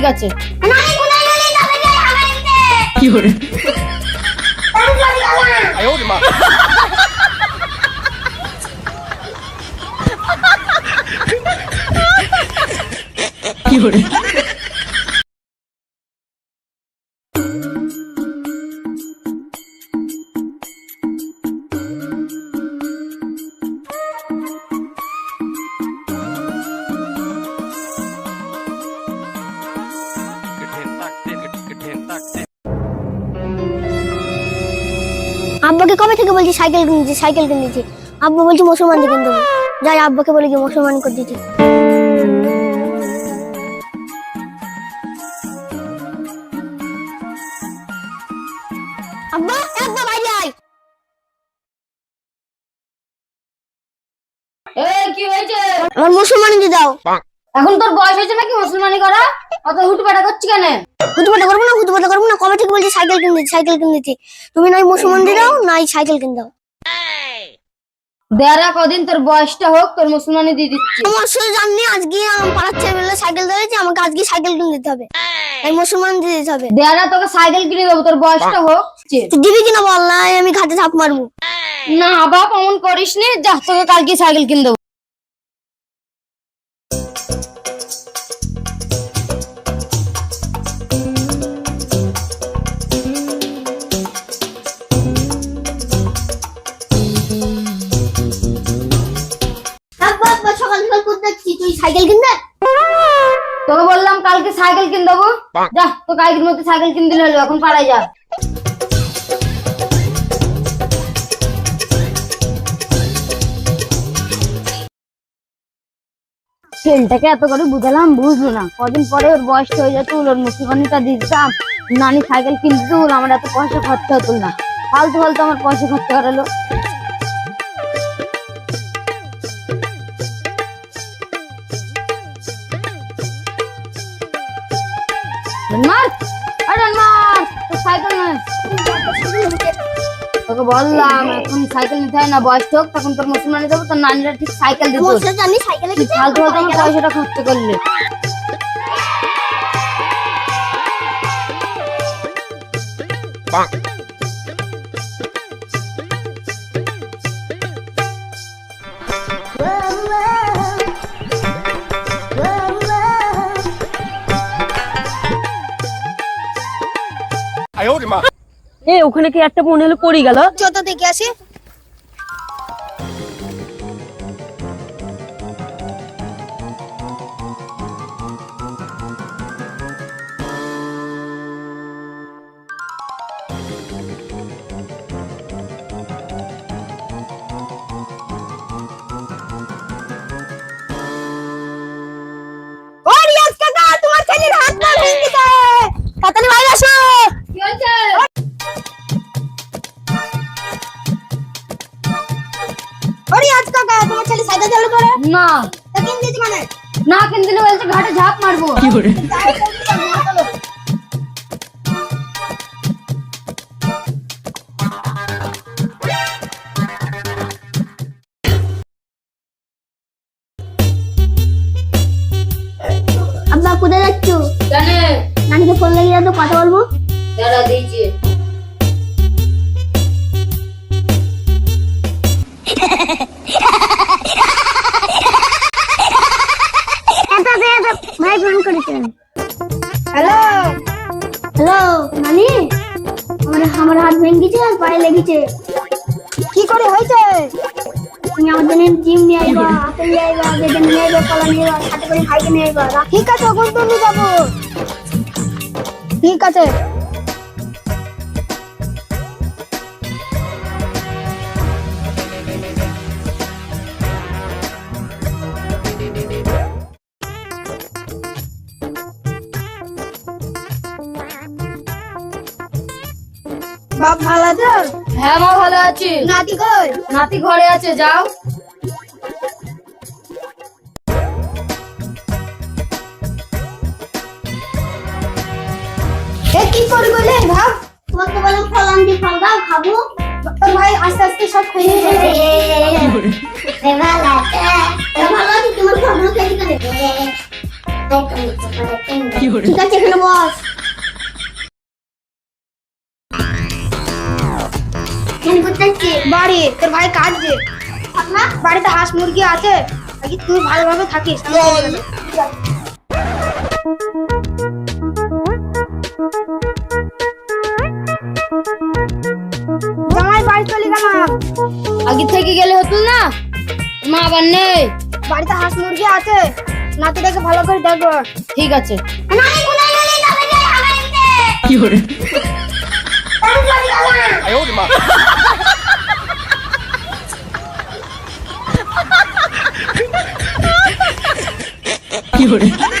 ঠিক আছে। কি কোথায় কি তবে আব্বাকে কবে থেকে বলছি সাইকেল কিনছি সাইকেল কিনেছি? আব্বা বলছি মুসলমান কিনতে দেবো যাই আব্বাকে বলে কি মুসলমান করে দিতে আব্বা আব্বা বাইরে আয়। এ কি হয়েছে? আমার মুসলমান দিয়ে দাও এখন তোর বয়স হয়েছে নাকি মুসলমানি করা? অত হুটপাটা করছি কেন? হুতুপাটা করব না হুতুপাটা করব না। কবে থেকে বলছি সাইকেল কিনে দিচ্ছি সাইকেল কিনে দিচ্ছি তুমি নাই মুসলমান দাও নাই সাইকেল কিনে দাও দেয়ারা কদিন তোর বয়সটা হোক তোর মুসলমানি দিয়ে দিচ্ছি। আমার শুধু জানি আজকে আমার পাড়ার ছেলেবেলা সাইকেল ধরেছে আমাকে আজকে সাইকেল কিনে দিতে হবে। তাই মুসলমান দিয়ে দিতে হবে। দেয়ারা তোকে সাইকেল কিনে দেবো তোর বয়সটা হোক তুই দিবি কিনা বল না আমি ঘাটে ঝাঁপ মারবো। না বাপ অমন করিস নি যা তোকে কালকে সাইকেল কিনে দেবো। করতে তুই সাইকেল কিনবে? তোকে বললাম কালকে সাইকেল দেবো। যা তো কালকের সাইকেল দিলে এখন পাড়ায় যা। ছেলেটাকে এত করে বুঝালাম, বুঝলো না। কদিন পরে ওর বয়সটা হয়ে যেত ওর মুসলমানিটা দিয়ে দিতাম নানি সাইকেল কিনতে আমার এত পয়সা খরচা হতো না। ফালতু ফালতু আমার পয়সা খরচা করালো। মার আরে মার তো সাইকেল নয়। তোকে বললাম এখন সাইকেল নিতে হয় না বয়স হোক তখন তোর মুসলমানি দেবো তোর নানিরা ঠিক সাইকেল দিত আমি সাইকেলে তুই ফালতু ফালতু আমার পয়সাটা খরচ করলে। 哎 ওখানে কি একটা মনে হলো পড়ে গেল? যত দেখে আসি তোমার ছেলে সাইকেল চালু করে না। তা কিন দিয়েছি মানে? না কিনতে দিলে বলছে ঘাটে ঝাঁপ মারবো। 有人，আব্বা কোথায় যাচ্ছ? জানে। নানিকে ফোন লাগিয়ে তো কথা বলব। দাঁড়া দিয়েছি। নানি আমার আমার হাত ভেঙে গেছে আর পায়ে লেগেছে। কি করে হয়েছে? তুমি আমার জন্য জিম নিয়ে আইবা আপেল নিয়ে আইবা বেদন নিয়ে আইবা কলা নিয়ে আইবা সাথে করে ভাইকে নিয়ে আইবা ঠিক আছে ওখান তো নিয়ে যাব। ঠিক আছে। বাপ ভালো আছে? হ্যাঁ মা ভালো আছি। নাতি কই? নাতি ঘরে আছে যাও। কি করবি বলে ভাব তোমাকে বলো ফল আনতে ফল দাও খাব। তোর ভাই আস্তে আস্তে সব খেয়ে যাবে যাবে ঠিক আছে এখানে বস। বাড়ি। তোর ভাই কাঁদছে আপনার? বাড়িতে হাঁস মুরগি আছে। আগে তুই ভালোভাবে থাকিস। জামাই বাড়ি চলে গেলাম। আগে থেকে গেলে হতো না। মা আবার নেই। বাড়িতে হাঁস মুরগি আছে। নাতিটাকে ভালো করে দেখো ঠিক আছে। নানি কোথায় গেলি তবে